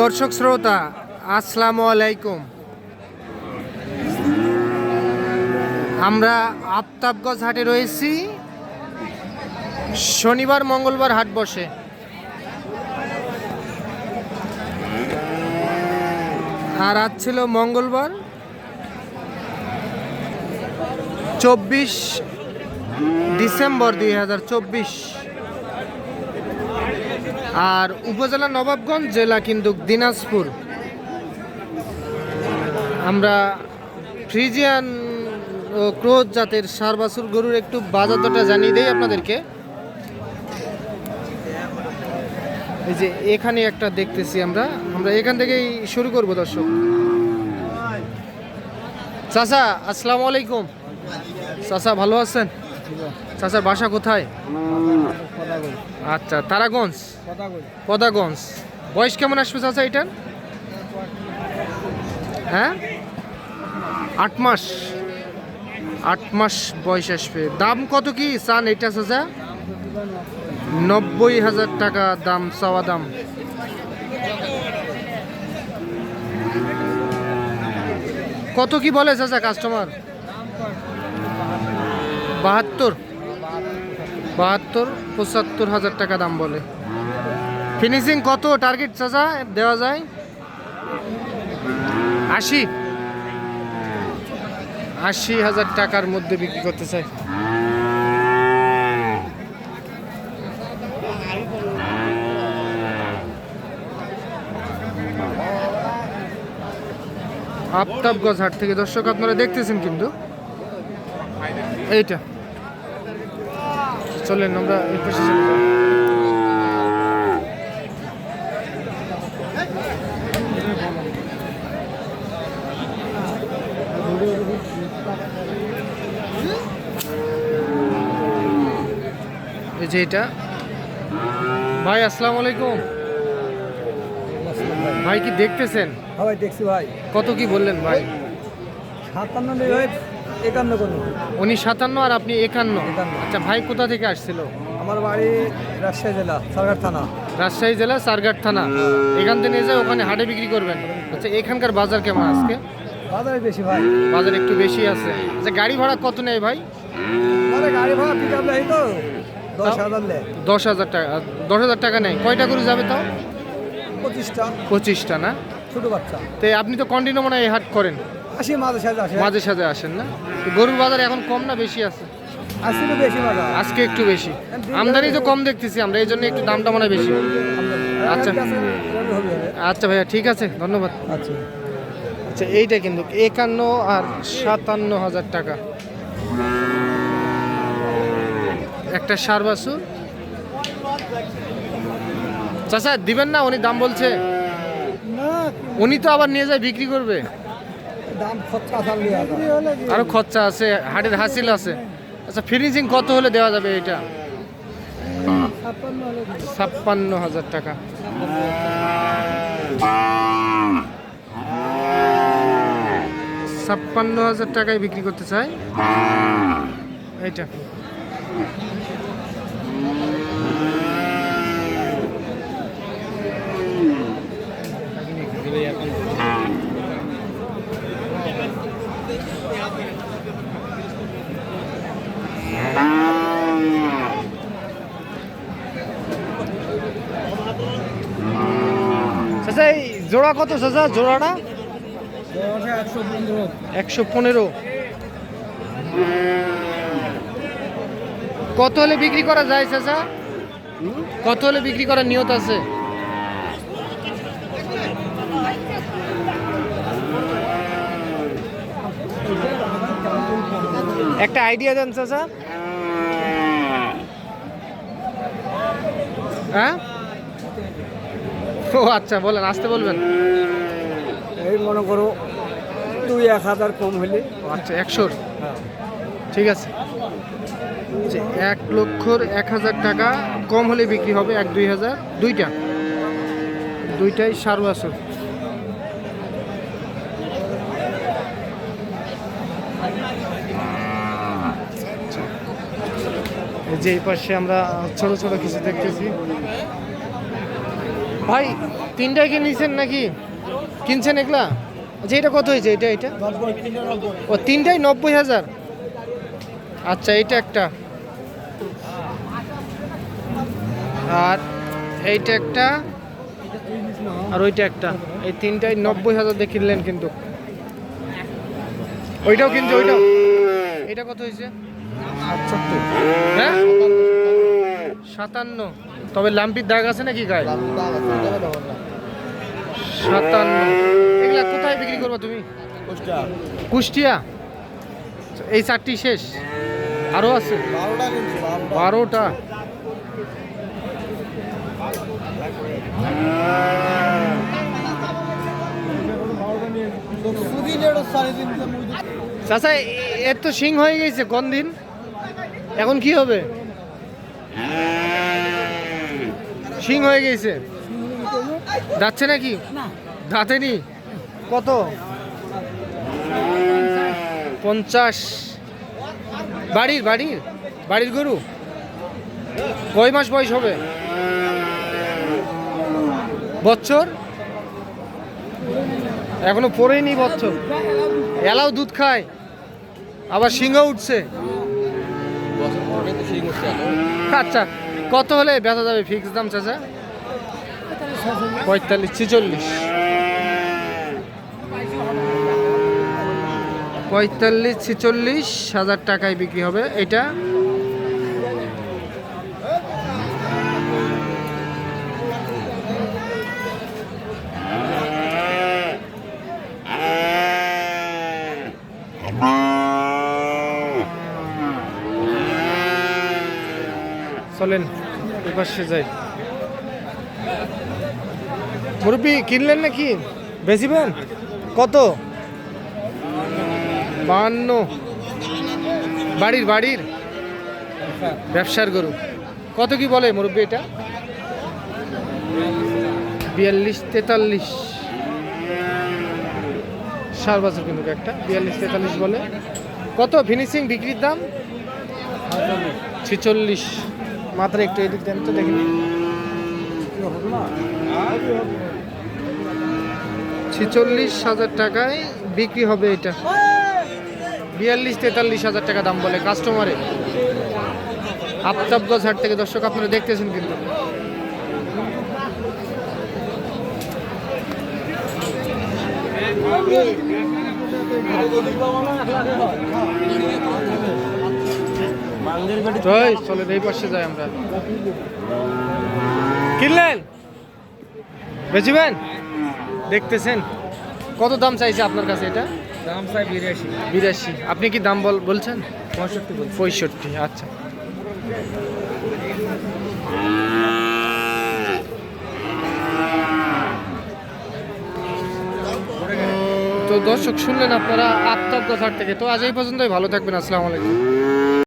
দর্শক শ্রোতা, আসসালামু আলাইকুম। আমরা আফতাবগঞ্জ হাটে রয়েছি। শনিবার, মঙ্গলবার হাট বসে। আর আজ ছিল মঙ্গলবার। চব্বিশ ডিসেম্বর দুই হাজার চব্বিশ। আর উপজেলা নবাবগঞ্জ জেলা কিন্তু দিনাজপুর। আমরা ফ্রিজিয়ান ক্রোজ জাতের সার বাছুর গরুর একটু বাজার দরটা জানিয়ে দেই আপনাদেরকে। এই যে এখানে একটা দেখতেছি আমরা। আমরা এখান থেকেই শুরু করব দর্শক। চাচা, আসসালামু আলাইকুম। চাচা, ভালো আছেন? চাচার বাসা কোথায়? আচ্ছা তারাগঞ্জ? পদাগঞ্জ। বয়স কেমন আসবে চাচা এটার হ্যাঁ? আট মাস। আট মাস বয়স আসবে। দাম কত কি চান এটা চাচা? নব্বই হাজার টাকা দাম, চাওয়া দাম। কত কি বলে চাচা কাস্টমার বাহাত্তর বাহাত্তর, পঁচাত্তর হাজার টাকা দাম বলে। ফিনিশিং কত? টার্গেট চাচা, দেওয়া যায়? আশি। আশি হাজার টাকার মধ্যে বিক্রি করতে চাই। আফতাবগঞ্জ হাট থেকে দর্শক আপনারা দেখতেছেন কিন্তু। এইটা। চলেন আমরা এই পাশে চলে যাই। এই যে এটা। ভাই আসসালামু আলাইকুম। ভাই কি দেখতেছেন? হ্যাঁ ভাই দেখছি ভাই। কত কি বললেন ভাই? সাতান্ন একান্ন কোনো? উনি সাতান্ন আর আপনি একান্ন। আচ্ছা ভাই কোথা থেকে আসছিল? আমার বাড়ি রাজশাহী জেলা সরকার থানা। রাজশাহী জেলা সারঘাট থানা। এখান থেকে নিয়ে যায় ওখানে হাটে বিক্রি করবেন। আচ্ছা এখানকার বাজার কেমন আজকে? বাজারে বেশি ভাই। বাজার একটু বেশি আছে। আচ্ছা গাড়ি ভাড়া কত নেয় ভাই? গাড়ি ভাড়া পিক আপ নেই তো। দশ হাজার টাকা দশ হাজার টাকা নেয়। কয়টা করে যাবে তাও? পঁচিশটা। পঁচিশটা না? ছোটো বাচ্চা। তো আপনি তো কন্টিনিউ মনে হয় হাট করেন। আসি মাঝে সাথে আসে। মাঝে সাঝে আসেন না? গরুর বাজার এখন কম না বেশি আছে? তো বেশি বাজার। আজকে একটু বেশি। আমদানি তো কম দেখতেছি আমরা এই জন্য একটু দামটা মনে বেশি। আচ্ছা। আচ্ছা ভাইয়া ঠিক আছে ধন্যবাদ। আচ্ছা। আচ্ছা এইটা কিন্তু একান্ন আর সাতান্ন হাজার টাকা। একটা সার বাসু চাচা দিবেন না? উনি দাম বলছে। উনি তো আবার নিয়ে যায় বিক্রি করবে। আরও খরচা আছে হাটের হাসিল আছে। আচ্ছা ফিনিশিং কত হলে দেওয়া যাবে এটা? ছাপ্পান্ন হাজার টাকা। ছাপ্পান্ন হাজার টাকায় বিক্রি করতে চাই এইটা চাচা এই জোড়া কত চাচা জোড়াটা? একশো পনেরো। কত হলে বিক্রি করা যায় চাচা? কত হলে বিক্রি করার নিয়ত আছে? একটা আইডিয়া দেন চাচা। হ্যাঁ? ও আচ্ছা বলেন আসতে বলবেন? এই মনে করো দুই এক হাজার কম হলে আচ্ছা একশোর? ঠিক আছে। যে এক লক্ষর এক হাজার টাকা কম হলে বিক্রি হবে এক দুই হাজার দুইটা। দুইটাই সার বছর এই যে এই পাশে আমরা ছোট ছোট কিছু দেখতেছি। ভাই তিনটাই কি নাকি? কিনছেন এগুলা আচ্ছা এটা কত হয়েছে? এটা এটা? ও, তিনটাই নব্বই হাজার। আচ্ছা এটা একটা। আর এইটা একটা, আর ওইটা একটা। এই তিনটাই নব্বই হাজার দিয়ে কিনলেন কিন্তু। ওইটাও কিনছে, ওইটাও। এটা কত হয়েছে? সাতষট্টি। হ্যাঁ? সাতান্ন। তবে লাম্পির দাগ আছে নাকি গায়ে? সাতান্ন। এগুলা কোথায় বিক্রি করবা তুমি? কুষ্টিয়া। এই চারটি শেষ। আরও আছে? বারোটা। চাচা এর তো সিং হয়ে গেছে কোন দিন এখন কি হবে? সিং হয়ে গেছে। যাচ্ছে নাকি? দাঁতেনি কত? পঞ্চাশ। বাড়ির বাড়ির? বাড়ির গরু? কয় মাস বয়স হবে? বছর? এখনও পড়েনি বছর। এলাও দুধ খায়। আবার সিংহ উঠছে। আচ্ছা। কত হলে বেচা যাবে ফিক্স দাম চাচা? পঁয়তাল্লিশ, ছেচল্লিশ। পঁয়তাল্লিশ, ছেচল্লিশ হাজার টাকায় বিক্রি হবে। এটা? চলেন, এপাশে যাই। মুরব্বী, কিনলেন নাকি? বেচিবেন? কত? বাহান্ন। বাড়ির বাড়ির? ব্যবসার গরু। কত কি বলে মুরব্বী এটা? বিয়াল্লিশ, তেতাল্লিশ। সার বছর কিন্তু একটা, বিয়াল্লিশ, তেতাল্লিশ বলে। কত? ফিনিশিং বিক্রির দাম? ছেচল্লিশ। মাত্র একটু এদিক দেন তো দেখি ছেচল্লিশ হাজার টাকায় বিক্রি হবে এটা। বিয়াল্লিশ, তেতাল্লিশ হাজার টাকা দাম বলে কাস্টমারে আফতাবগঞ্জ হাট থেকে দর্শক, আপনারা দেখতেছেন কিন্তু। এই পাশে যাই আমরা। কিনলেন? বেচিবেন? দেখতেছেন। কত দাম চাইছে আপনার কাছে এটা? দাম চাই বিরাশি। বিরাশি। আপনি কি দাম বল বলছেন? পঁয়ষট্টি পঁয়ষট্টি আচ্ছা। তো দর্শক শুনলেন আপনারা আফতাব কথার থেকে। তো আজ এই পর্যন্তই। ভালো থাকবেন। আসসালামু আলাইকুম।